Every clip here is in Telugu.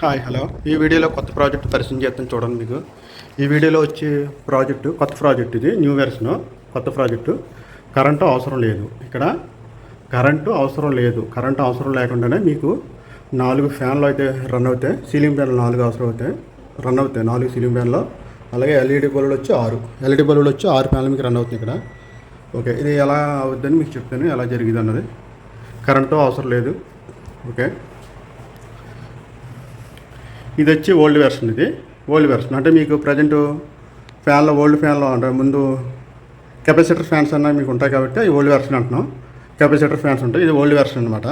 హాయ్ హలో ఈ వీడియోలో కొత్త ప్రాజెక్ట్ పరిచయం చేస్తాను చూడండి మీకు. ఈ వీడియోలో వచ్చే ప్రాజెక్టు కొత్త ప్రాజెక్ట్ ఇది న్యూ వెర్షన్ కొత్త ప్రాజెక్టు. కరెంటు అవసరం లేదు. ఇక్కడ కరెంటు అవసరం లేదు. కరెంటు అవసరం లేకుండానే మీకు నాలుగు ఫ్యాన్లు అయితే రన్ అవుతాయి. సీలింగ్ ఫ్యాన్లు నాలుగు అవసరం అవుతాయి. రన్ అవుతాయి. నాలుగు సీలింగ్ ఫ్యాన్లు అలాగే ఎల్ఈడి బల్బులు వచ్చి ఆరు. ఎల్ఈడి బల్బులు వచ్చి ఆరు ఫ్యాన్లు మీకు రన్ అవుతుంది ఇక్కడ. ఓకే ఇది ఎలా అవుద్దని మీకు చెప్తాను. ఎలా జరిగింది అన్నది కరెంటు అవసరం లేదు. ఓకే ఇది వచ్చి ఓల్డ్ వెర్షన్ ఇది. ఓల్డ్ వెర్షన్ అంటే మీకు ప్రజెంట్ ఫ్యాన్లో ఓల్డ్ ఫ్యాన్లో అంటే ముందు కెపాసిటర్ ఫ్యాన్స్ అన్న మీకు ఉంటాయి కాబట్టి ఈ ఓల్డ్ వెర్షన్ అంటున్నాం. కెపాసిటర్ ఫ్యాన్స్ ఉంటాయి. ఇది ఓల్డ్ వెర్షన్ అనమాట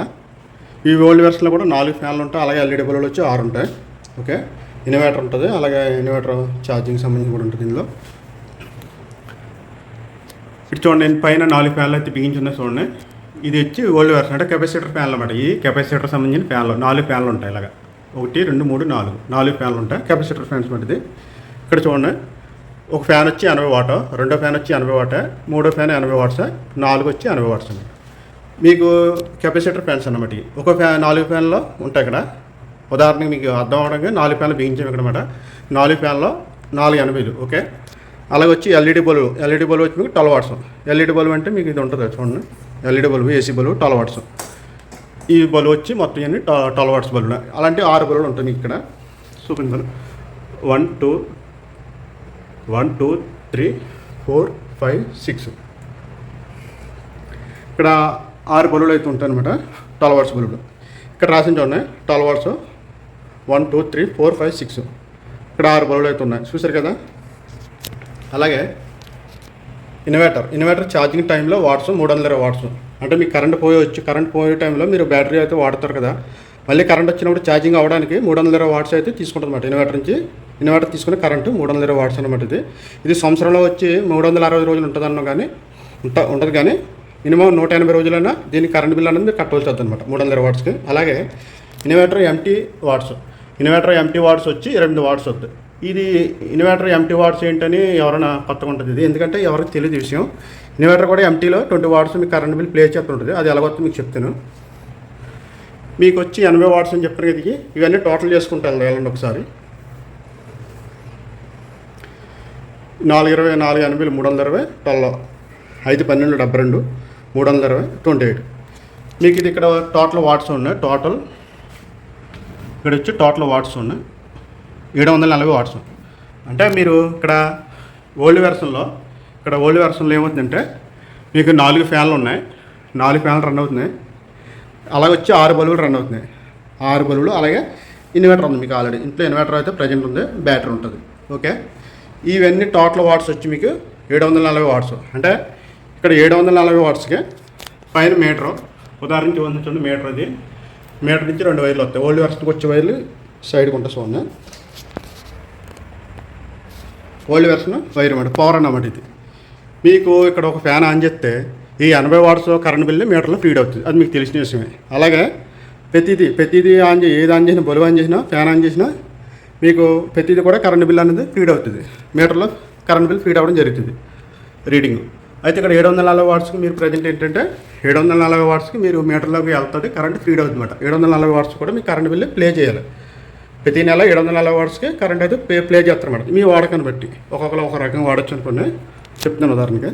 ఈ ఓల్డ్ వెర్షన్లో కూడా నాలుగు ఫ్యాన్లు ఉంటాయి. అలాగే ఎల్ఈడి బల్బులు వచ్చి ఆరు ఉంటాయి. ఓకే? ఇన్వర్టర్ ఉంటుంది. అలాగే ఇన్వర్టర్ ఛార్జింగ్ సంబంధించి కూడా ఉంటుంది ఇందులో. ఇటు చూడండి నేను పైన నాలుగు ఫ్యాన్లు అయితే బిగించున్నాయి చూడండి. ఇది వచ్చి ఓల్డ్ వెర్షన్ అంటే కెపాసిటర్ ఫ్యాన్లు అన్నమాట. ఈ కెపాసిటర్ సంబంధించిన ఫ్యాన్లు నాలుగు ఫ్యాన్లు ఉంటాయి ఇలాగా. ఒకటి రెండు మూడు నాలుగు. నాలుగు ఫ్యాన్లు ఉంటాయి. కెపాసిటర్ ఫ్యాన్స్ వంటిది. ఇక్కడ చూడండి. ఒక ఫ్యాన్ వచ్చి ఎనభై వాట రెండో ఫ్యాన్ వచ్చి ఎనభై వాట మూడో ఫ్యాన్ ఎనభై వాట్స్ నాలుగు వచ్చి ఎనభై వాట్స్. అండి మీకు కెపాసిటర్ ఫ్యాన్స్ అన్నమాట ఒక ఫ్యాన్ నాలుగు ఫ్యాన్లో ఉంటాయి ఇక్కడ. ఉదాహరణకి మీకు అర్థం అవడానికి నాలుగు ఫ్యాన్లు బిగించాము ఇక్కడ అనమాట నాలుగు ఫ్యాన్లో నాలుగు ఎనభైలు ఓకే? అలాగే వచ్చి ఎల్ఈడి బల్బు. ఎల్ఈడి బల్బు వచ్చి మీకు ట్వెల్వ్ వాట్స్. ఎల్ఈడి బల్బు అంటే మీకు ఇది ఉంటుంది చూడండి. LED bulb AC bulb twelve watts. ఈ బలు వచ్చి మొత్తం ఇవన్నీ ట్వెల్వ్ వాట్స్ బల్బు అలాంటి ఆరు బలు ఉంటాయి ఇక్కడ. చూపించాను one two one two three four five six ఇక్కడ ఆరు బలు అయితే ఉంటాయన్నమాట ట్వెల్వ్ వాట్స్ ఇక్కడ రాసిన చూడండి. Twelve watts. One two three four five six ఇక్కడ ఆరు బలు అయితే ఉన్నాయి. చూసారు కదా? అలాగే ఇన్వర్టర్. ఇన్వర్టర్ ఛార్జింగ్ టైంలో వాట్స్ మూడు వందల ఇరవై వాట్స్. అంటే మీకు కరెంట్ పోయి కరెంట్ పోయే టైంలో మీరు బ్యాటరీ అయితే వాడతారు కదా. మళ్ళీ కరెంట్ వచ్చినప్పుడు ఛార్జింగ్ అవ్వడానికి మూడు వందల ఇరవై వాట్స్ అయితే తీసుకుంటుంది అనమాట ఇన్వర్టర్ నుంచి ఇన్వర్టర్ తీసుకుని కరెంటు మూడు వందల ఇరవై వాట్స్ అనమాట ఇది. ఇది సంవత్సరంలో వచ్చి మూడు వందల అరవై రోజులు ఉంటుంది కానీ ఉంట ఉంటుంది కానీ మినిమం నూట ఎనభై రోజులైనా దీనికి కరెంట్ బిల్ అనేది మీరు కట్టవలసి వస్తుంది అనమాట మూడు వందల ఇరవై వాట్స్కి. అలాగే inverter eighty watts inverter eighty watts వచ్చి ఇరవై వాట్స్ వద్దు. ఇది ఇన్వర్టర్ ఎంటీ వాట్స్ ఏంటని ఎవరైనా కొత్తగా ఉంటుంది. ఇది ఎందుకంటే ఎవరికి తెలియదు విషయం. ఇన్వర్టర్ కూడా ఎంటీలో ట్వంటీ వాట్స్ మీకు కరెంట్ బిల్ ప్లే చేస్తుంటుంది అది ఎలాగొస్తుందో మీకు చెప్తాను. మీకు వచ్చి ఎనభై వాట్స్ అని చెప్పారు కదా ఇది. ఇవన్నీ టోటల్ చేసుకుంటాను వెళ్ళండి ఒకసారి. నాలుగు ఇరవై నాలుగు ఎనభై మూడు వందల ఇరవై ట్వెల్వ్ ఐదు పన్నెండు డెబ్బై రెండు మూడు వందల ఇరవై ట్వంటీ ఎయిట్. మీకు ఇది ఇక్కడ టోటల్ వాట్స్ ఉన్నాయి. టోటల్ ఇక్కడ వచ్చి టోటల్ వాట్స్ ఉన్నాయి. ఏడు వందల నలభై వాట్స్ అంటే మీరు ఇక్కడ ఓల్డ్ వెర్షన్లో ఇక్కడ ఓల్డ్ వెర్షన్లో ఏమవుతుందంటే మీకు నాలుగు ఫ్యాన్లు ఉన్నాయి. నాలుగు ఫ్యాన్లు రన్ అవుతున్నాయి. అలాగే వచ్చి ఆరు బల్బులు రన్ అవుతున్నాయి. ఆరు బల్బులు అలాగే ఇన్వర్టర్ ఉంది మీకు ఆల్రెడీ ఇంట్లో ఇన్వర్టర్ అయితే ప్రజెంట్ ఉంది బ్యాటరీ ఉంటుంది. ఓకే ఇవన్నీ టోటల్ వాట్స్ వచ్చి మీకు ఏడు వందల నలభై వాట్స్ అంటే ఇక్కడ ఏడు వందల నలభై వాట్స్కి పైన మీటరు ఉదాహరణకి చూడండి మీటర్ అది మీటర్ నుంచి రెండు వైర్లు వస్తాయి. ఓల్డ్ వెర్షన్కి వచ్చే వైర్లు సైడ్కి ఉంటాయి సో ఓల్డ్ వెర్షన్ వైర్ అన్నమాట పవర్ అన్నమాట ఇది. మీకు ఇక్కడ ఒక ఫ్యాన్ ఆన్ చేస్తే ఈ ఎనభై వాట్స్ కరెంట్ బిల్లు మీటర్లో ఫీడ్ అవుతుంది. అది మీకు తెలిసిన విషయమే. అలాగే ప్రతిదీ ప్రతిదీ ఆన్ చే ఏది ఆన్ చేసినా బల్బు ఆన్ చేసినా ఫ్యాన్ ఆన్ చేసినా మీకు ప్రతిదీ కూడా కరెంట్ బిల్ అనేది ఫీడ్ అవుతుంది. మీటర్లో కరెంట్ బిల్ ఫీడ్ అవ్వడం జరుగుతుంది. రీడింగ్ అయితే ఇక్కడ ఏడు వందల నలభై వాట్స్కి మీరు ప్రజెంట్ ఏంటంటే ఏడు వందల నలభై వాట్స్కి మీరు మీటర్లోకి వెళ్తుంది కరెంట్ ఫీడ్ అవుతుంది అనమాట ఏడు వందల నలభై వాట్స్ కూడా మీ కరెంట్ బిల్లు ప్లే చేయాలి. ప్రతి నెల ఏడు వందల నలభై వాట్స్కి కరెంట్ అయితే పే ప్లే చేస్తారు మేడం. మీ వాడకాన్ని బట్టి. ఒక్కొక్కరు ఒక రకంగా వాడచ్చు అనుకోండి. చెప్తున్నాను ఉదాహరణకి.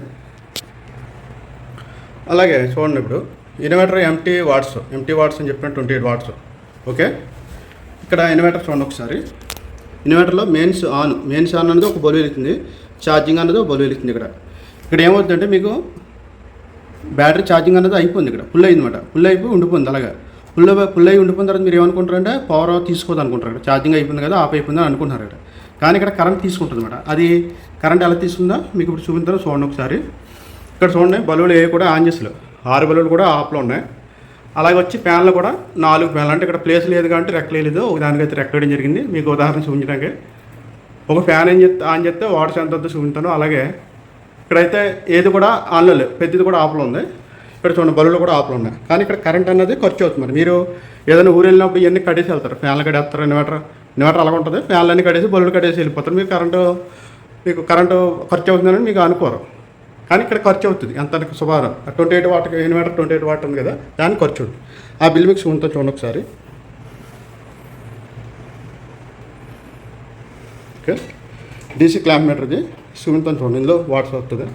అలాగే చూడండి ఇప్పుడు. Inverter eighty watts eighty watts అని చెప్పిన ట్వంటీ ఎయిట్ వాట్స్ ఓకే? ఇక్కడ ఇన్వర్టర్ చూడండి ఒకసారి. ఇన్వర్టర్లో మెయిన్స్ ఆన్ మెయిన్స్ ఆన్ అనేది ఒక బల్బు వెళుతుంది ఛార్జింగ్ అనేది ఒక బల్బు వెళుతుంది ఇక్కడ. ఇక్కడ ఏమవుతుందంటే మీకు బ్యాటరీ ఛార్జింగ్ అనేది అయిపోయింది ఇక్కడ. ఫుల్ అయింది అనమాట ఫుల్ అయిపోయి ఉండిపోయింది అలాగా. ఫుల్ ఫుల్ అయి ఉండిపోయిన తర్వాత మీరు ఏమనుకుంటారంటే పవర్ తీసుకోదు అనుకుంటారు ఇక్కడ ఛార్జింగ్ అయిపోయింది కదా ఆఫ్ అయిపోయింది అనుకుంటున్నారు ఇక్కడ కానీ ఇక్కడ కరెంట్ తీసుకుంటుంది అనమాట అది కరెంట్ ఎలా తీసుకుందో మీకు ఇప్పుడు చూపిస్తాను చూడండి ఒకసారి. ఇక్కడ చూడండి బల్బులు ఏ కూడా ఆన్ చేసలేవు ఆరు బల్బులు కూడా ఆఫ్లో ఉన్నాయి. అలాగే వచ్చి ఫ్యాన్లు కూడా నాలుగు ఫ్యాన్లు అంటే ఇక్కడ ప్లేస్ లేదు కాబట్టి రెక్కలేదు లేదు. ఒక దానికైతే రెక్కడం జరిగింది. మీకు ఉదాహరణ చూపించడానికి. ఒక ఫ్యాన్ ఏం చెప్తే ఆన్ చేస్తే వాటర్ ఎంత చూపించాను అలాగే ఇక్కడైతే ఏది కూడా ఆన్లో లేదు. ప్రతిది కూడా ఆఫ్లో ఉంది. ఇక్కడ చూడండి బల్బులు కూడా ఆఫ్లో ఉన్నాయి. కానీ ఇక్కడ కరెంట్ అనేది ఖర్చు అవుతుంది మరి. మీరు ఏదైనా ఊరు వెళ్ళినప్పుడు ఇవన్నీ కట్టేసి వెళ్తారు. ఫ్యాన్లు కడేస్తారు ఇన్వర్టర్ ఇన్వర్టర్ అలా ఉంటుంది. ఫ్యాన్లు అన్నీ కట్టేసి బల్బులు కట్టేసి వెళ్ళిపోతారు. మీకు కరెంటు మీకు కరెంటు ఖర్చు అవుతుందని మీకు అనుకోరు. కానీ ఇక్కడ ఖర్చు అవుతుంది. ఎంత సుమారు twenty eight watt inverter twenty eight watt ఉంది కదా దానికి ఖర్చు అవుతుంది. ఆ బిల్ మీకు చూడండి చూడండి ఒకసారి. ఓకే. డీసీ క్లాంప్ మీటర్ది ఇది చూడండి. ఇందులో వాట్స్ వస్తుంది.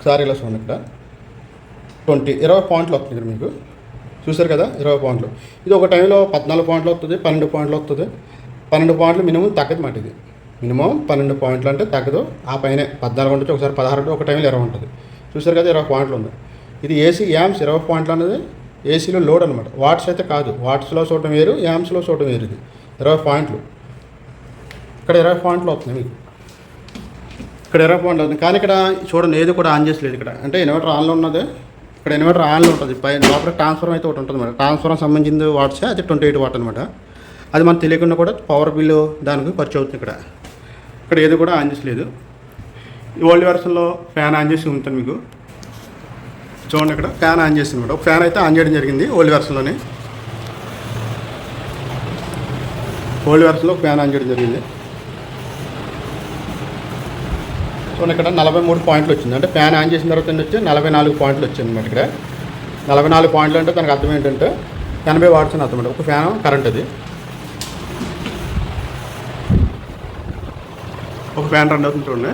ఒకసారి ఇలా చూడండి ఇక్కడ. ట్వంటీ ఇరవై పాయింట్లు వస్తుంది ఇక్కడ మీకు. చూసారు కదా ఇరవై పాయింట్లు. ఇది ఒక టైంలో పద్నాలుగు పాయింట్లు వస్తుంది పన్నెండు పాయింట్లు వస్తుంది పన్నెండు పాయింట్లు మినిమం తగ్గదు మాట ఇది. మినిమం పన్నెండు పాయింట్లు అంటే తగ్గదు. ఆ పైన పద్నాలుగు ఉంటుంది ఒకసారి పదహారు ఒక టైంలో ఇరవై ఉంటుంది. చూసారు కదా ఇరవై పాయింట్లు ఉంది. ఇది ఏసీ యామ్స్ ఇరవై పాయింట్లు అనేది ఏసీలో లోడ్ అనమాట వాట్స్ అయితే కాదు. వాట్స్లో చూడటం వేరు యామ్స్లో చూడటం వేరు ఇది. ఇరవై పాయింట్లు. ఇక్కడ ఇరవై పాయింట్లు వస్తున్నాయి మీకు. ఇక్కడ ఇరవై పాయింట్లు అవుతుంది. కానీ ఇక్కడ చూడండి ఏది కూడా ఆన్ చేసలేదు ఇక్కడ. అంటే ఇన్వర్టర్ ఆన్లో ఉన్నది. ఇక్కడ ఇన్వర్టర్ ఆన్లో ఉంటుంది. పైన లోపల ట్రాన్స్ఫార్మర్ అయితే ఒకటి ఉంటుంది మేడం ట్రాన్స్ఫార్మర్ సంబంధించింది వాట్సే అది ట్వంటీ ఎయిట్ వాట్ అనమాట అది మనకు తెలియకుండా కూడా పవర్ బిల్లు దానికి ఖర్చు అవుతుంది ఇక్కడ. ఇక్కడ ఏది కూడా ఆన్ చేసలేదు. ఈ ఓల్డ్ వెర్షన్లో ఫ్యాన్ ఆన్ చేసి ఉంటుంది మీకు. చూడండి ఇక్కడ ఫ్యాన్ ఆన్ చేసింది మేడం ఫ్యాన్ అయితే ఆన్ చేయడం జరిగింది ఓల్డ్ వెర్షన్లోనే. ఓల్డ్ వెర్షన్లో ఫ్యాన్ ఆన్ చేయడం జరిగింది. చూడండి ఇక్కడ నలభై మూడు పాయింట్లు వచ్చింది. అంటే ఫ్యాన్ ఆన్ చేసిన తర్వాత వచ్చి నలభై నాలుగు పాయింట్లు వచ్చింది అనమాట ఇక్కడ. నలభై నాలుగు పాయింట్లు అంటే దానికి అర్థం ఏంటంటే ఎనభై వాట్స్ అని అర్థం ఒక ఫ్యాన్ కరెంట్ అది. ఒక ఫ్యాన్ రన్ అవుతుంది చూడండి.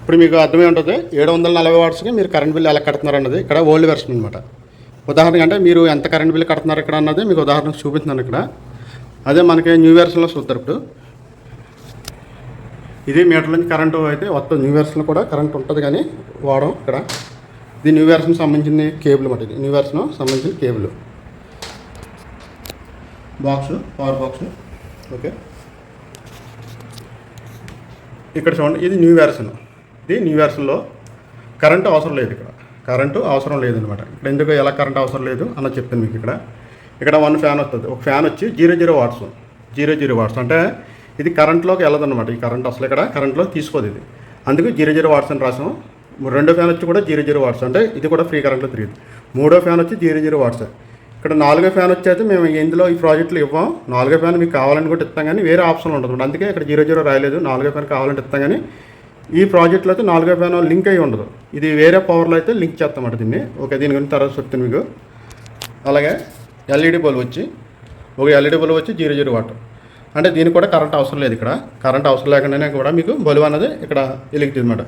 ఇప్పుడు మీకు అర్థమే ఉంటుంది ఏడు వందల నలభై వాట్స్కి మీరు కరెంట్ బిల్ ఎలా కడుతున్నారు అన్నది ఇక్కడ ఓల్డ్ వెర్షన్ అనమాట ఉదాహరణ అంటే మీరు ఎంత కరెంట్ బిల్ కడుతున్నారు ఇక్కడ అన్నది మీకు ఉదాహరణకు చూపిస్తున్నాను ఇక్కడ. అదే మనకి న్యూ ఇయర్స్లో చూస్తారు ఇప్పుడు. ఇది మీటర్ నుంచి కరెంటు అయితే వస్తుంది న్యూ ఇయర్స్లో కూడా కరెంట్ ఉంటుంది కానీ వాడడం ఇక్కడ. ఇది న్యూ ఇయర్స్కి సంబంధించిన కేబుల్ మాట ఇది. న్యూ వెర్షన్ సంబంధించిన cable box power box okay ఇక్కడ చూడండి ఇది న్యూ వెర్షన్ ఇది న్యూ ఇయర్స్లో కరెంటు అవసరం లేదు ఇక్కడ. కరెంటు అవసరం లేదనమాట ఇక్కడ ఎందుకు ఎలా కరెంట్ అవసరం లేదు అన్న చెప్తాను మీకు ఇక్కడ. ఇక్కడ వన్ ఫ్యాన్ వస్తుంది. ఒక ఫ్యాన్ వచ్చి zero zero watts zero zero watts అంటే ఇది కరెంట్లోకి వెళ్ళదన్నమాట. ఈ కరెంట్ అసలు ఇక్కడ కరెంట్లో తీసుకోదు ఇది. అందుకు జీరో జీరో వాట్స్ అని రాసాం రెండో ఫ్యాన్ వచ్చి కూడా జీరో జీరో వాట్స్ అంటే ఇది కూడా ఫ్రీ కరెంట్లో తిరిగింది. మూడో ఫ్యాన్ వచ్చి జీరో జీరో వాట్స్ ఇక్కడ నాలుగో ఫ్యాన్ వచ్చి అయితే మేము ఇందులో ఈ ప్రాజెక్టులు ఇవ్వం. నాలుగో ఫ్యాన్ మీకు కావాలని కూడా ఇస్తాం కానీ వేరే ఆప్షన్ ఉంటుంది అందుకే ఇక్కడ జీరో జీరో రాయలేదు. నాలుగో ఫ్యాన్ కావాలంటే ఇస్తాం కానీ ఈ ప్రాజెక్ట్లో అయితే నాలుగో ప్యానల్ లింక్ అయి ఉండదు. ఇది వేరే పవర్లో అయితే లింక్ చేస్తామట దీన్ని. ఓకే దీని గురించి తర్వాత చెప్తాను మీకు. అలాగే ఎల్ఈడి బల్బ్ వచ్చి ఒక ఎల్ఈడి బల్బ్ వచ్చి జీరో జీరో వాట్. అంటే దీనికి కూడా కరెంట్ అవసరం లేదు ఇక్కడ. కరెంట్ అవసరం లేకుండానే కూడా మీకు బల్బ్ అనేది ఇక్కడ వెలుగుతుంది అనమాట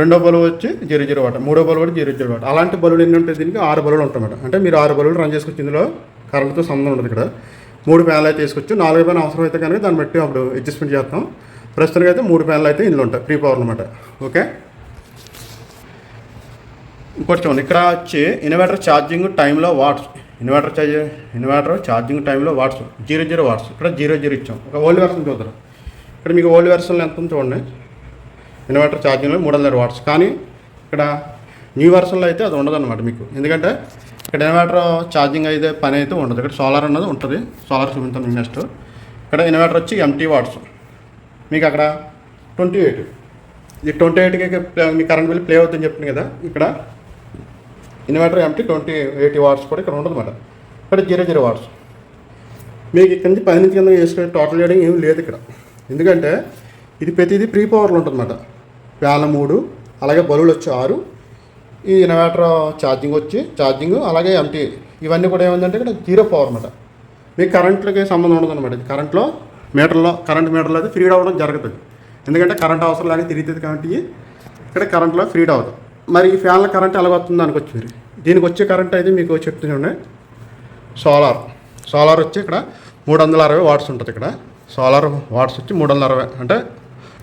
రెండో బల్బు వచ్చి జీరో జీరో వాట్. మూడో బల్బు కూడా జీరో జీరో వాట్. అలాంటి బల్బులు ఎన్ని ఉంటాయి దీనికి? ఆరు బల్బులు ఉంటాయి అంటే మీరు ఆరు బల్బులు రన్ చేసుకొచ్చి ఇందులో కరెంట్తో సంబంధం ఉండదు ఇక్కడ. మూడు ప్యానల్ అయితే తీసుకొచ్చి నాలుగు ఫ్యాన్ అవసరం అయితే కనుక దాన్ని బట్టి అప్పుడు అడ్జస్ట్మెంట్ చేస్తాం. ప్రస్తుతానికి అయితే మూడు ఫ్యాన్లు అయితే ఇందులో ఉంటాయి ఫ్రీ పవర్ అనమాట ఓకే? ఇంకోటి చూడండి ఇక్కడ వచ్చి ఇన్వర్టర్ ఛార్జింగ్ టైంలో watts inverter charge inverter charging టైంలో వాట్స్ జీరో జీరో వాట్స్ ఇక్కడ జీరో జీరో ఇచ్చాం. ఒక ఓల్డ్ వెర్షన్ చూద్దాం. ఇక్కడ మీకు ఓల్డ్ వెర్షన్లో ఎంత ఉంది చూడండి. ఇన్వర్టర్ ఛార్జింగ్లో మూడు వందల వాట్స్. కానీ ఇక్కడ న్యూ వెర్షన్లో అయితే అది ఉండదన్నమాట మీకు. ఎందుకంటే ఇక్కడ ఇన్వర్టర్ ఛార్జింగ్ అయితే పని అయితే ఉండదు. ఇక్కడ సోలార్ అన్నది ఉంటుంది. సోలార్ చూపించాను నెక్స్ట్ ఇక్కడ ఇన్వర్టర్ వచ్చి ఎంటీ వాట్స్ మీకు అక్కడ ట్వంటీ ఎయిట్. ఈ ట్వంటీ ఎయిట్కి మీ కరెంట్ బిల్ ప్లే అవుతుందని చెప్పింది కదా ఇక్కడ inverter eighty twenty eighty watts కూడా ఇక్కడ ఉండదు అనమాట ఇక్కడ జీరో జీరో వాట్స్ మీకు ఇక్కడ నుంచి పది నుంచి కింద వేసుకునే టోటల్ చేయడం ఏమి లేదు ఇక్కడ. ఎందుకంటే ఇది ప్రతిదీ ప్రీ పవర్లో ఉంటుంది వేల మూడు అలాగే బలువులు వచ్చి ఆరు ఈ ఇన్వర్టర్ ఛార్జింగ్ వచ్చి ఛార్జింగ్ అలాగే ఎంటీ ఇవన్నీ కూడా ఏముందంటే ఇక్కడ జీరో పవర్ అనమాట మీకు కరెంట్లకి సంబంధం ఉండదు అనమాట ఇది కరెంట్లో మీటర్లో కరెంట్ మీటర్లో అయితే ఫ్రీడ్ అవ్వడం జరుగుతుంది ఎందుకంటే కరెంట్ అవసరం అనేది తిరుగుతుంది కాబట్టి ఇక్కడ కరెంట్లో ఫ్రీడ్ అవ్వదు. మరి ఈ ఫ్యాన్ల కరెంట్ ఎలా వస్తుంది అనుకోవచ్చు మీరు? దీనికి వచ్చే కరెంట్ అయితే మీకు చెప్తున్నాను సోలార్ సోలార్ వచ్చి ఇక్కడ మూడు వందల అరవై వాట్స్ ఉంటుంది ఇక్కడ. సోలార్ వాట్స్ వచ్చి మూడు వందల అరవై. అంటే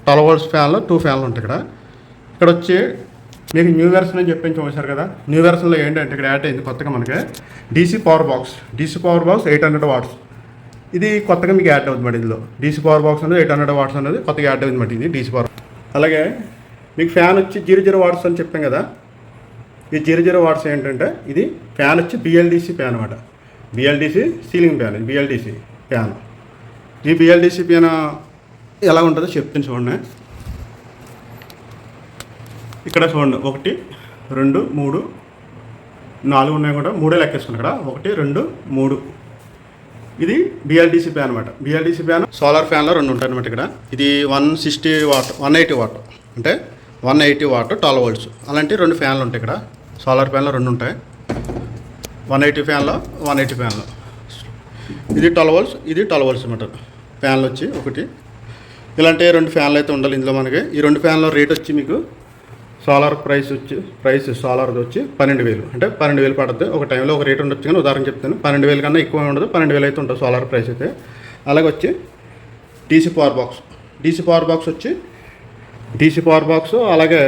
ట్వెల్వ్ వోల్ట్స్ ఫ్యాన్లు టూ ఫ్యాన్లు ఉంటాయి ఇక్కడ. ఇక్కడ వచ్చి మీకు న్యూ వెర్షన్ అని చెప్పి చూసారు కదా. న్యూ వెర్షన్లో ఏంటంటే ఇక్కడ యాడ్ అయింది కొత్తగా మనకి. DC power box DC power box eight hundred watts ఇది కొత్తగా మీకు యాడ్ అవుతుంది మరి ఇందులో. డీసీ పవర్ బాక్స్ అనేది ఎయిట్ హండ్రెడ్ వాట్స్ అనేది కొత్తగా యాడ్ అవుతుంది మరి ఇది డీసీ పవర్ అలాగే మీకు ఫ్యాన్ వచ్చి జీరో జీరో వాట్స్ అని చెప్పాం కదా. ఈ జీరో జీరో వాట్స్ ఏంటంటే ఇది ఫ్యాన్ వచ్చి బిఎల్డిసి ఫ్యాన్ అనమాట BLDC ceiling fan BLDC fan ఈ బిఎల్డిసి ఫ్యాన్ ఎలా ఉంటుందో చెప్తాను చూడండి. ఇక్కడ చూడండి ఒకటి రెండు మూడు నాలుగు ఉన్నాయి కూడా మూడే లెక్కేసుకున్నాను ఇక్కడ ఒకటి రెండు మూడు. ఇది బిఎల్డిసి ఫ్యాన్ అనమాట బిఆర్డీసీ ఫ్యాన్ సోలార్ ఫ్యాన్లో రెండు ఉంటాయి అనమాట ఇక్కడ. ఇది one sixty watt one eighty watt అంటే one eighty watt twelve volts అలాంటి రెండు ఫ్యాన్లు ఉంటాయి ఇక్కడ. సోలార్ ఫ్యాన్లు రెండు ఉంటాయి. వన్ ఎయిటీ ఫ్యాన్లో వన్ ఎయిటీ ఫ్యాన్లో ఇది ట్వెల్వ్ వోల్ట్స్ ఇది ట్వెల్వ్ వోల్ట్స్ అనమాట ఫ్యాన్లు వచ్చి ఒకటి. ఇలాంటి రెండు ఫ్యాన్లు అయితే ఉండాలి ఇందులో మనకి. ఈ రెండు ఫ్యాన్ల రేట్ వచ్చి మీకు సోలార్ ప్రైస్ వచ్చి ప్రైస్ సోలార్ది వచ్చి పన్నెండు వేలు. అంటే పన్నెండు వేలు పడుతుంది ఒక టైంలో ఒక రేట్ ఉండొచ్చు కానీ ఉదాహరణ చెప్తాను. పన్నెండు వేలు కన్నా ఎక్కువ ఉండదు. పన్నెండు వేలు అయితే ఉంటుంది సోలార్ ప్రైస్ అయితే. అలాగే వచ్చి DC power box DC power box వచ్చి డీసీ పవర్ బాక్స్ అలాగే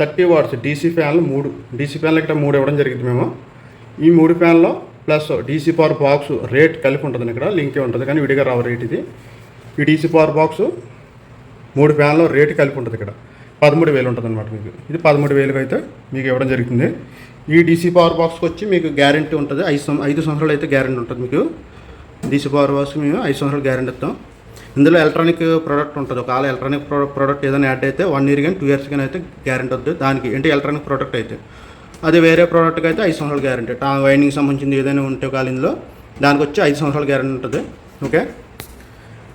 థర్టీ వాట్స్ డీసీ ఫ్యాన్లు మూడు. డీసీ ఫ్యాన్లు ఇక్కడ మూడు ఇవ్వడం జరిగింది మేము. ఈ మూడు ఫ్యాన్లో plus DC power box rate కలిపి ఉంటుంది ఇక్కడ. లింకే ఉంటుంది కానీ విడిగా రావు రేట్ ఇది. ఈ డీసీ పవర్ బాక్స్ మూడు ఫ్యాన్లో రేటు కలిపి ఉంటుంది ఇక్కడ. పదమూడు వేలు ఉంటుంది అనమాట మీకు. ఇది పదమూడు వేలకు అయితే మీకు ఇవ్వడం జరుగుతుంది ఈ డీసీ పవర్ బాక్స్కి వచ్చి మీకు గ్యారంటీ ఉంటుంది. ఐదు ఐదు సంవత్సరాలు అయితే గ్యారంటీ ఉంటుంది మీకు. డీసీ పవర్ బాక్స్ మేము ఐదు సంవత్సరాలు గ్యారంటీ ఇస్తాం. ఇందులో ఎలక్ట్రానిక్ ప్రోడక్ట్ ఉంటుంది. ఒకవేళ ఎలక్ట్రానిక్ ప్రోడక్ట్ ఏదైనా యాడ్ అయితే వన్ ఇయర్ కానీ టూ ఇయర్స్ కానీ అయితే గ్యారంటీ వద్దు. దానికి ఏంటి ఎలక్ట్రానిక్ ప్రోడక్ట్ అయితే. అది వేరే ప్రోడక్ట్కి అయితే ఐదు సంవత్సరాలు గ్యారంటీ టా వైండింగ్ సంబంధించింది ఏదైనా ఉంటే ఒకవేళ ఇందులో దానికి వచ్చి ఐదు సంవత్సరాలు గ్యారంటీ ఉంటుంది. ఓకే?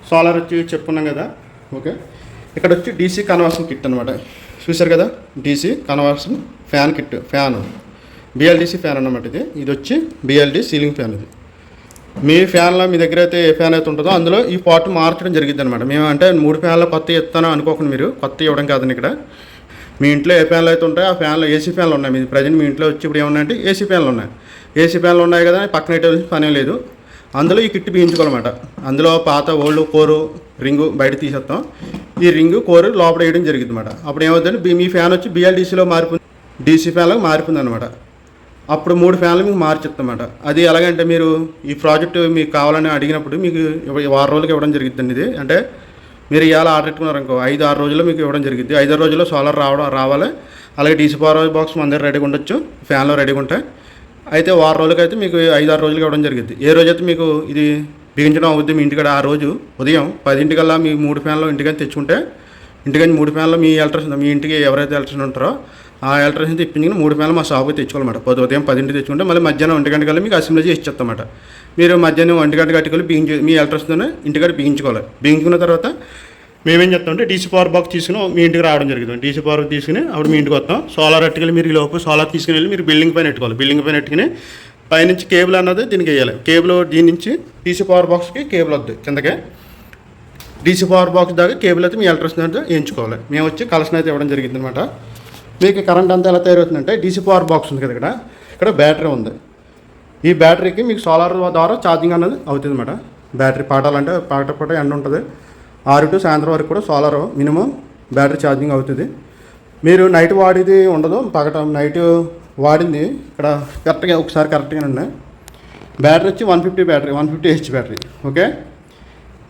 సోలార్ వచ్చి చెప్పుకున్నాం కదా. ఓకే? ఇక్కడ వచ్చి డీసీ కన్వర్షన్ కిట్ అనమాట చూశారు కదా? DC conversion fan kit fan BLDC fan అన్నమాట ఇది. ఇది వచ్చి బిఎల్డి సీలింగ్ ఫ్యాన్ ఇది. మీ ఫ్యాన్లో మీ దగ్గర అయితే ఏ ఫ్యాన్ అయితే ఉంటుందో అందులో ఈ పార్ట్ మార్చడం జరిగింది అనమాట మేము అంటే మూడు ఫ్యాన్లో కొత్త ఇస్తాను అనుకోకుండా మీరు కొత్త ఇవ్వడం కాదండి ఇక్కడ. మీ ఇంట్లో ఏ ఫ్యాన్లు అయితే ఉంటాయో ఆ ఫ్యాన్లో ఏసీ ఫ్యాన్లు ఉన్నాయి. మీ ప్రజెంట్ మీ ఇంట్లో వచ్చి ఇప్పుడు ఏమన్నాయంటే ఏసీ ఫ్యాన్లు ఉన్నాయి. ఏసీ ఫ్యాన్లు ఉన్నాయి కదా పక్కన ఇటు పనే లేదు. అందులో ఈ కిట్ బిగించుకోవాలన్నమాట. అందులో పాత ఓల్డ్ కోరు రింగు బయట తీసేస్తాం. ఈ రింగు కోరు లోపల వేయడం జరిగింది అనమాట అప్పుడు ఏమవుతుందంటే మీ ఫ్యాన్ వచ్చి బిఎల్డీసీలో మారిపోయింది డీసీ ఫ్యాన్లకు మారిపోయింది అనమాట అప్పుడు మూడు ఫ్యాన్లు మీకు మార్చిస్తామాట అది ఎలాగంటే మీరు ఈ ప్రాజెక్ట్ మీకు కావాలని అడిగినప్పుడు మీకు వారం రోజులకి ఇవ్వడం జరుగుతుంది ఇది. అంటే మీరు ఇవాళ ఆర్డర్ పెట్టుకున్నారు అనుకో ఐదు ఆరు రోజుల్లో మీకు ఇవ్వడం జరిగింది ఐదు ఆరు రోజుల్లో సోలార్ రావడం రావాలి. అలాగే డీసీ పవర్ బాక్స్ మన దగ్గర రెడీగా ఉండొచ్చు. ఫ్యాన్లో రెడీగా ఉంటాయి అయితే వారం రోజులకి అయితే మీకు ఐదు ఆరు రోజులకి ఇవ్వడం జరిగింది ఏ రోజైతే మీకు ఇది బిగించడం అవుద్ది మీ ఇంటికాడ ఆ రోజు. ఉదయం పదింటికల్లా మీ మూడు ఫ్యాన్లు ఇంటికని తెచ్చుకుంటే ఇంటికని మూడు ఫ్యాన్లు మీ ఎలక్ట్రిషన్ మీ ఇంటికి ఎవరైతే ఎలక్ట్రిషన్ ఉంటారో ఆ ఎలక్ట్రిషన్ తెప్పించుకుని మూడు ఫ్యాన్లు మా షాప్కి తెచ్చుకోవాలన్నమాట. పొద్దు ఉదయం పదింటికి తెచ్చుకుంటే మళ్ళీ మధ్యాహ్నం ఒంటి గంటకల్లా మీకు అసెంబ్లీ చేసి ఇచ్చేస్తామాట మీరు మధ్యాహ్నం ఒంటి గంట కట్టుకెళ్ళి బిగించు మీ ఎలక్ట్రిషన్తోనే ఇంటికాడ బిగించుకోవాలి. బిగించుకున్న తర్వాత మేమేం చెప్తామంటే డీసీ పవర్ బాక్స్ తీసుకుని మీ ఇంటికి రావడం జరుగుతుంది డీసీ పవర్ తీసుకుని అప్పుడు మీ ఇంటికి వస్తాం. సోలార్ అట్టుకెళ్ళి మీరు ఈ లోపు సోలార్ తీసుకుని వెళ్ళి మీరు బిల్డింగ్ పైన పెట్టుకోవాలి. బిల్డింగ్ పైన పెట్టుకుని పైనుంచి కేబుల్ అన్నది దీనికి వేయాలి. కేబుల్ దీని నుంచి డీసీ పవర్ బాక్స్కి కేబుల్ వద్దు. కిందకే డీసీ పవర్ బాక్స్ దాకా కేబుల్ అయితే మీ ఎలక్ట్రిసిటీ అయితే ఎంచుకోవాలి మేము వచ్చి కలెక్షన్ అయితే ఇవ్వడం జరిగింది అనమాట మీకు కరెంట్ అంతా ఎలా తయారవుతుందంటే డీసీ పవర్ బాక్స్ ఉంది కదా ఇక్కడ. ఇక్కడ బ్యాటరీ ఉంది. ఈ బ్యాటరీకి మీకు సోలార్ ద్వారా ఛార్జింగ్ అనేది అవుతుంది అనమాట బ్యాటరీ పాటాలంటే పాట పాట ఎండ ఉంటుంది. ఆరు టు సాయంత్రం వరకు కూడా సోలార్ మినిమం బ్యాటరీ ఛార్జింగ్ అవుతుంది. మీరు నైట్ వాడేది ఉండదు. పగట నైట్ వాడింది. ఇక్కడ కరెక్ట్గా ఒకసారి కరెక్ట్గా ఉన్నాయి. బ్యాటరీ వచ్చి one fifty battery one fifty H battery okay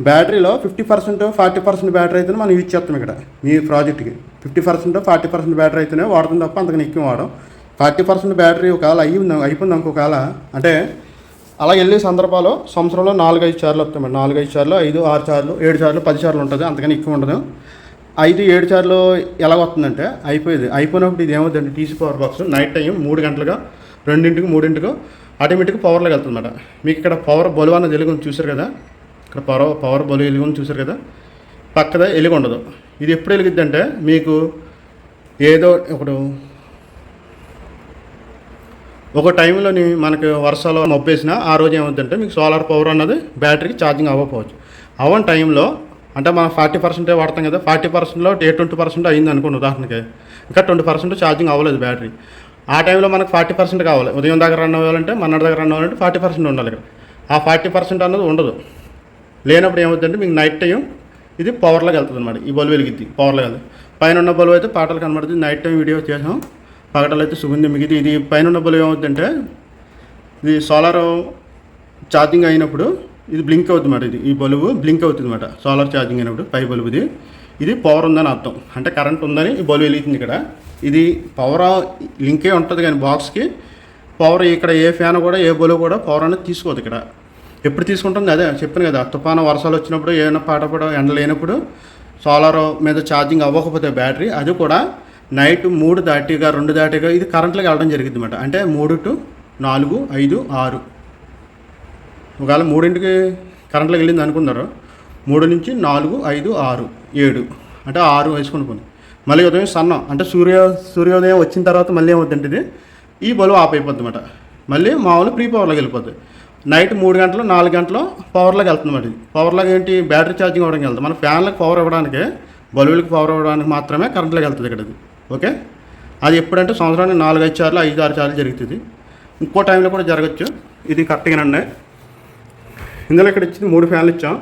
బ్యాటరీలో fifty percent forty percent battery అయితేనే మనం యూజ్ చేస్తాం ఇక్కడ మీ ప్రాజెక్ట్కి fifty percent forty percent battery అయితేనే వాడుతుంది తప్ప అంతకని ఎక్కువ వాడడం ఫార్టీ పర్సెంట్ బ్యాటరీ ఒకవేళ అయ్యింది అయిపోయింది ఇంకొకవేళ అంటే అలా వెళ్ళే సందర్భాలు సంవత్సరంలో నాలుగైదు సార్లు వస్తాయి నాలుగైదు సార్లు ఐదు ఆరు సార్లు ఏడు సార్లు పది సార్లు ఉంటుంది అంతకని ఎక్కువ ఉండదు. ఐదు ఏడు సార్లు ఎలా వస్తుందంటే అయిపోయేది. అయిపోయినప్పుడు ఇది ఏమవుతుందంటే DC power box night time మూడు గంటలుగా రెండింటికి మూడింటికి ఆటోమేటిక్గా పవర్లోకి వెళ్తుందన్నమాట. మీకు ఇక్కడ పవర్ బొలువ అన్నది వెలుగు చూసారు కదా? ఇక్కడ పవర్ పవర్ బలు వెలుగుని చూసారు కదా? పక్కద వెలుగు ఉండదు. ఇది ఎప్పుడు వెలుగుద్ది అంటే మీకు ఏదో ఒకడు ఒక టైంలోని మనకి వర్షాలు మబ్బేసిన ఆ రోజు ఏమవుతుందంటే మీకు సోలార్ పవర్ అన్నది బ్యాటరీకి ఛార్జింగ్ అవ్వకపోవచ్చు. అవన్ టైంలో అంటే మనం ఫార్టీ పర్సెంటే వాడతాం కదా ఫార్టీ పర్సెంట్లో ఏ ట్వంటీ పర్సెంట్ అయింది అనుకోండి ఉదాహరణకి. ఇంకా ట్వంటీ పర్సెంట్ ఛార్జింగ్ అవ్వలేదు బ్యాటరీ. ఆ టైంలో మనకు ఫార్టీ పర్సెంట్ కావాలి. ఉదయం దగ్గర రన్ అవ్వాలంటే మన్నటి దగ్గర రన్ అవ్వాలంటే ఫార్టీ పర్సెంట్ ఉండాలి ఇక్కడ. ఆ ఫార్టీ పర్సెంట్ అన్నది ఉండదు. లేనప్పుడు ఏమవుతుందంటే మీకు నైట్ టైం ఇది పవర్లోకి వెళ్తుంది అనమాట ఈ బల్బు వెలిగిద్ది పవర్లో వెళ్తుంది. పైన ఉన్న బల్బు అయితే పాటలు కనబడుతుంది నైట్ టైం వీడియో చేసాం. పగటలు అయితే సుగంధి మిగిది ఇది పైన ఉన్న బల్బు ఏమవుతుందంటే ఇది సోలార్ ఛార్జింగ్ అయినప్పుడు ఇది బ్లింక్ అవుతుంది మాట ఇది. ఈ బల్బు బ్లింక్ అవుతుంది అనమాట సోలార్ ఛార్జింగ్ అయినప్పుడు పై బల్బు ఇది ఇది పవర్ ఉందని అర్థం. అంటే కరెంట్ ఉందని ఈ బల్బు వెలుగుతుంది ఇక్కడ. ఇది పవర్ లింకే ఉంటుంది కానీ బాక్స్కి పవర్ ఇక్కడ ఏ ఫ్యాన్ కూడా ఏ బల్బు కూడా పవర్ అనేది తీసుకోదు ఇక్కడ. ఎప్పుడు తీసుకుంటుంది? అదే చెప్పాను కదా తుఫాను వర్షాలు వచ్చినప్పుడు ఏమైనా పాటపడం ఎండ లేనప్పుడు సోలార్ మీద ఛార్జింగ్ అవ్వకపోతే బ్యాటరీ అది కూడా నైట్ మూడు దాటిగా రెండు దాటిగా ఇది కరెంట్లోకి వెళ్ళడం జరిగింది అనమాట అంటే మూడు టు నాలుగు ఐదు ఆరు. ఒకవేళ మూడింటికి కరెంట్లోకి వెళ్ళింది అనుకున్నారు మూడు నుంచి నాలుగు ఐదు ఆరు ఏడు. అంటే ఆరు వేసుకుని పోయింది మళ్ళీ ఉదయం సన్నం అంటే సూర్య సూర్యోదయం వచ్చిన తర్వాత మళ్ళీ ఏమవుతుందంటే ఇది? ఈ బల్బు ఆఫ్ అయిపోద్ది అనమాట మళ్ళీ మామూలు ప్రీ పవర్లోకి వెళ్ళిపోద్ది. నైట్ మూడు గంటలు నాలుగు గంటలు పవర్లోకి వెళ్తుంది అన్నమాట ఇది. పవర్లోకి ఏంటి? బ్యాటరీ ఛార్జింగ్ అవ్వడానికి వెళ్తుంది మన ఫ్యాన్లకు పవర్ ఇవ్వడానికి బల్బులకు పవర్ ఇవ్వడానికి మాత్రమే కరెంట్లోకి వెళ్తుంది ఇక్కడ ఇది. ఓకే? అది ఎప్పుడంటే సంవత్సరానికి నాలుగు ఐదు సార్లు ఐదు ఆరు సార్లు జరుగుతుంది. ఇంకో టైంలో కూడా జరగచ్చు. ఇది కరెక్ట్గానండి ఇందులో ఇక్కడ ఇచ్చింది మూడు ఫ్యాన్లు ఇచ్చాం.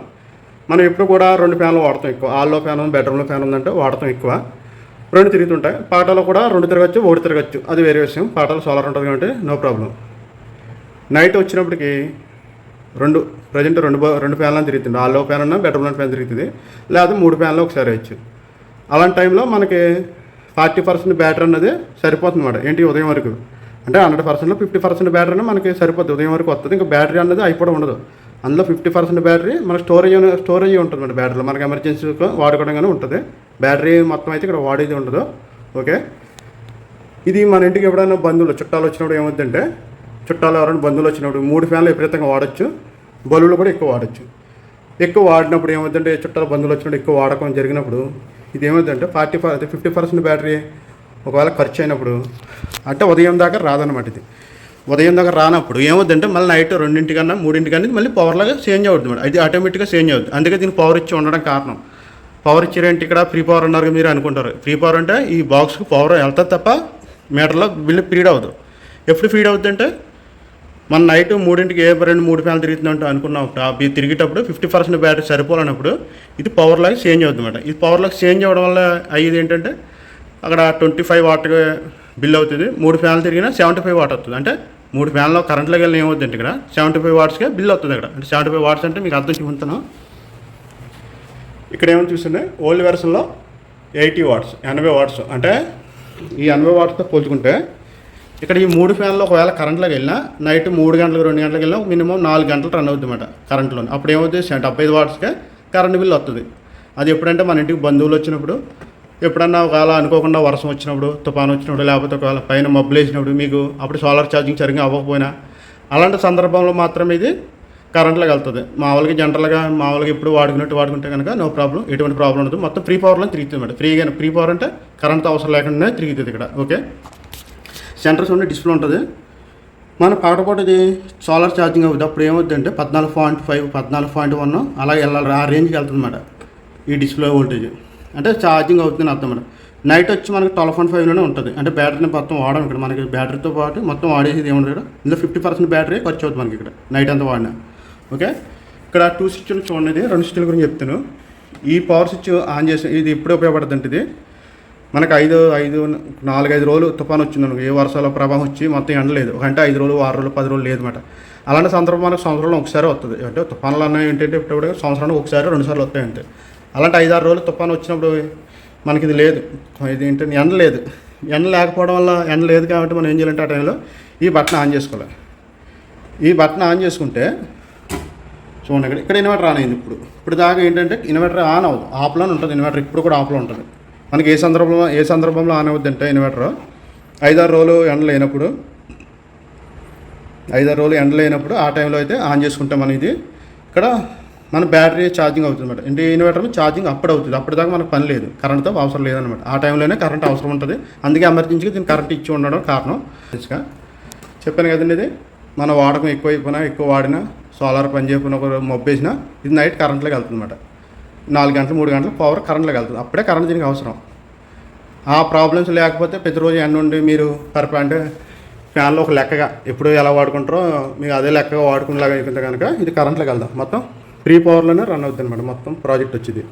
మనం ఎప్పుడు కూడా రెండు ఫ్యాన్లు వాడతాం ఎక్కువ. హాల్లో ఫ్యాన్ ఉంది బెడ్రూమ్లో ఫ్యాన్ ఉందంటే వాడతాం ఎక్కువ. రెండు తిరుగుతుంటాయి. పాటలో కూడా రెండు తిరగచ్చు ఒకటి తిరగచ్చు. అది వేరే విషయం. పాటలు సోలార్ ఉంటుంది కాబట్టి నో ప్రాబ్లం. నైట్ వచ్చినప్పటికి రెండు ప్రజెంట్ రెండు రెండు ఫ్యాన్లను తిరుగుతుంది. హాల్లో ఫ్యాన్ ఉన్నా బెడ్రూమ్లో ఫ్యాన్ తిరుగుతుంది. లేదా మూడు ఫ్యాన్లు ఒకసారి వేయచ్చు. అలాంటి టైంలో మనకి ఫార్టీ పర్సెంట్ బ్యాటరీ అన్నది సరిపోతుంది అన్నమాట. ఏంటి ఉదయం వరకు? అంటే హండ్రెడ్ పర్సెంట్లో ఫిఫ్టీ పర్సెంట్ బ్యాటరీ మనకి సరిపోతుంది ఉదయం వరకు వస్తుంది ఇంకా బ్యాటరీ అన్నది అయిపోవడం ఉండదు. అందులో ఫిఫ్టీ పర్సెంట్ బ్యాటరీ మన స్టోరేజ్ స్టోరేజ్ ఉంటుంది మన బ్యాటరీలో. మనకి ఎమర్జెన్సీ వాడుకోవడం కానీ ఉంటుంది. బ్యాటరీ మొత్తం అయితే ఇక్కడ వాడేది ఉండదు. ఓకే? ఇది మన ఇంటికి ఎప్పుడైనా బంధువులు చుట్టాలు వచ్చినప్పుడు ఏమవుతుందంటే చుట్టాలు ఎవరైనా బంధువులు వచ్చినప్పుడు మూడు ఫ్యాన్లు విపరీతంగా వాడచ్చు. బల్బులు కూడా ఎక్కువ వాడచ్చు. ఎక్కువ వాడినప్పుడు ఏమవుతుందంటే చుట్టాలు బంధువులు వచ్చినప్పుడు ఎక్కువ వాడకం జరిగినప్పుడు ఇది ఏమవుతుందంటే ఫార్టీ ఫిఫ్టీ పర్సెంట్ బ్యాటరీ ఒకవేళ ఖర్చు అయినప్పుడు అంటే ఉదయం దాకా రాదనమాట ఇది. ఉదయం దాకా రానప్పుడు ఏమవుతుందంటే మళ్ళీ నైట్ రెండింటికన్నా మూడింటికన్నా మళ్ళీ పవర్లాగా చేంజ్ అవుతుంది మేడం. ఇది ఆటోమేటిక్గా చేంజ్ అవుతుంది అందుకే దీనికి పవర్ ఇచ్చి ఉండడం కారణం. పవర్ ఇచ్చారంటే ఇక్కడ? ఫ్రీ పవర్ అన్నారు మీరు అనుకుంటారు. ఫ్రీ పవర్ అంటే ఈ బాక్స్కి పవర్ వెళ్తుంది తప్ప మీటర్లో బిల్లు ఫీడ్ అవ్వదు. ఎప్పుడు ఫీడ్ అవుతుందంటే మన నైట్ మూడింటికి ఏ రెండు మూడు ఫ్యాన్లు తిరుగుతుందంటే అనుకున్నప్పుడు అవి తిరిగేటప్పుడు ఫిఫ్టీ పర్సెంట్ బ్యాటరీ సరిపోలేనప్పుడు ఇది పవర్ లాగా చేంజ్ అవుతుంది మేడం. ఇది పవర్ లాగా చేంజ్ అవ్వడం వల్ల అయ్యేది ఏంటంటే అక్కడ ట్వంటీ ఫైవ్ వాట్గా బిల్ అవుతుంది. మూడు ఫ్యాన్లు తిరిగినా సెవెంటీ ఫైవ్ వాట్ అవుతుంది అంటే మూడు ఫ్యాన్లో కరెంట్లోకి వెళ్ళిన ఏమవుతుంది అంటే ఇక్కడ సెవెంటీ ఫైవ్ వాట్స్కే బిల్ అవుతుంది ఇక్కడ అంటే సెవెంటీ ఫైవ్ వాట్స్ అంటే మీకు అర్థం చూపుతాను ఇక్కడ ఏమని చూస్తుండే ఓల్డ్ వెర్షన్లో ఎయిటీ వాట్స్ ఎనభై వాట్స్. అంటే ఈ ఎనభై వాట్స్తో పోల్చుకుంటే ఇక్కడ ఈ మూడు ఫ్యాన్లో ఒకవేళ కరెంట్లోకి వెళ్ళినా నైట్ మూడు గంటలకు రెండు గంటలకు వెళ్ళినా మినిమం నాలుగు గంటలు రన్ అవుతుంది అన్నమాట కరెంట్లో అప్పుడు ఏమవుతుంది డెబ్బై ఐదు వాట్స్కే కరెంట్ బిల్ వస్తుంది. అది ఎప్పుడంటే మన ఇంటికి బంధువులు వచ్చినప్పుడు ఎప్పుడన్నా ఒకవేళ అనుకోకుండా వర్షం వచ్చినప్పుడు తుఫాను వచ్చినప్పుడు లేకపోతే ఒకవేళ పైన మబ్బులు వేసినప్పుడు మీకు అప్పుడు సోలార్ ఛార్జింగ్ సరిగ్గా అవ్వకపోయినా అలాంటి సందర్భంలో మాత్రం ఇది కరెంట్లోకి వెళ్తుంది. మామూలుగా జనరల్గా మామూలుగా ఇప్పుడు వాడుకున్నట్టు వాడుకుంటే కనుక నో ప్రాబ్లం ఎటువంటి ప్రాబ్లం ఉండదు. మొత్తం ఫ్రీ పవర్లో తిరుగుతుంది మేడం. ఫ్రీగా ఫ్రీ పవర్ అంటే కరెంట్ అవసరం లేకుండా తిరుగుతుంది ఇక్కడ. ఓకే సెంటర్స్ ఉండే డిస్ప్లే ఉంటుంది. మన పాటపాటు ఇది సోలార్ ఛార్జింగ్ అవుతుంది అప్పుడు ఏమవుతుంది అంటే పద్నాలుగు పాయింట్ ఫైవ్ పద్నాలుగు పాయింట్ వన్ అలా వెళ్ళాలి. ఆ రేంజ్కి వెళ్తుంది అన్నమాట ఈ డిస్ప్లే వోల్టేజ్ అంటే ఛార్జింగ్ అవుతుంది అర్థం మేడం నైట్ వచ్చి మనకి ట్వెల్వ్ పాయింట్ ఫైవ్లోనే ఉంటుంది. అంటే బ్యాటరీని మొత్తం వాడడం ఇక్కడ మనకి బ్యాటరీతో పాటు మొత్తం వాడేది ఏముండదు ఇక్కడ? ఇందులో ఫిఫ్టీ పర్సెంట్ బ్యాటరీ ఖర్చు అవుతుంది మనకి ఇక్కడ నైట్ అంతా వాడినా. ఓకే ఇక్కడ టూ స్విచ్లు చూడండి రెండు స్విచ్ల గురించి చెప్తాను ఈ పవర్ స్విచ్ ఆన్ చేసి ఇది ఎప్పుడు ఉపయోగపడుతుంది ఇది. మనకు ఐదు ఐదు నాలుగైదు రోజులు తుఫాన్ వచ్చింది అనుకో ఏ వర్షాల ప్రభావం వచ్చి మొత్తం ఎండలేదు. ఒక అంటే ఐదు రోజులు ఆరు రోజులు పది రోజులు లేదు అనమాట అలాంటి సందర్భం మనకు సంవత్సరంలో ఒకసారి వస్తుంది అంటే తుఫాన్లు అన్నవి ఏంటంటే ఇప్పుడు సంవత్సరానికి ఒకసారి రెండు సార్లు వస్తాయి అంతే. అలాంటి ఐదారు రోజులు తుఫాను వచ్చినప్పుడు మనకి ఇది లేదు. ఇది ఏంటంటే ఎండ లేదు. ఎండ లేకపోవడం వల్ల ఎండ లేదు కాబట్టి మనం ఏం చేయాలంటే ఆ టైంలో ఈ బటన్ ఆన్ చేసుకోవాలి. ఈ బటన్ ఆన్ చేసుకుంటే చూడండి ఇక్కడ ఇక్కడ ఇన్వర్టర్ ఆన్ అయింది ఇప్పుడు. ఇప్పుడు దాకా ఏంటంటే ఇన్వర్టర్ ఆన్ అవ్వదు. ఆఫ్లో ఉంటుంది ఇన్వర్టర్. ఇప్పుడు కూడా ఆఫ్లో ఉంటుంది. మనకి ఏ సందర్భంలో ఏ సందర్భంలో ఆన్ అవుద్ది అంటే ఇన్వర్టర్ ఐదారు రోజులు ఎండ లేనప్పుడు ఐదారు రోజులు ఎండ లేనప్పుడు ఆ టైంలో అయితే ఆన్ చేసుకుంటే మనం ఇది ఇక్కడ మన బ్యాటరీ ఛార్జింగ్ అవుతుంది అనమాట అంటే ఇన్వర్టర్ ఛార్జింగ్ అప్పుడు అవుతుంది. అప్పటిదాకా మనకు పని లేదు. కరెంట్తో అవసరం లేదనమాట ఆ టైంలోనే కరెంట్ అవసరం ఉంటుంది. అందుకే ఎమర్జెన్సీగా దీన్ని కరెంట్ ఇచ్చి ఉండడం కారణం. తెలుసుగా? చెప్పాను కదండి ఇది. మన వాడకం ఎక్కువ అయిపోయినా ఎక్కువ వాడినా సోలార్ పని చేయకుండా ఒక మొబ్బేసినా ఇది నైట్ కరెంట్లోకి వెళ్తుంది అనమాట నాలుగు గంటలు మూడు గంటలు పవర్ కరెంట్లోకి వెళ్తుంది. అప్పుడే కరెంట్ దీనికి అవసరం. ఆ ప్రాబ్లమ్స్ లేకపోతే ప్రతిరోజు ఎండ ఉండి మీరు పర్ అంటే ఫ్యాన్లో ఒక లెక్కగా ఎప్పుడు ఎలా వాడుకుంటారో మీకు అదే లెక్కగా వాడుకునేలాగా అయిపోతే కనుక ఇది కరెంట్లోకి వెళ్దాం. మొత్తం త్రీ పవర్లోనే రన్ అవుతుంది అనమాట మొత్తం ప్రాజెక్ట్ వచ్చింది.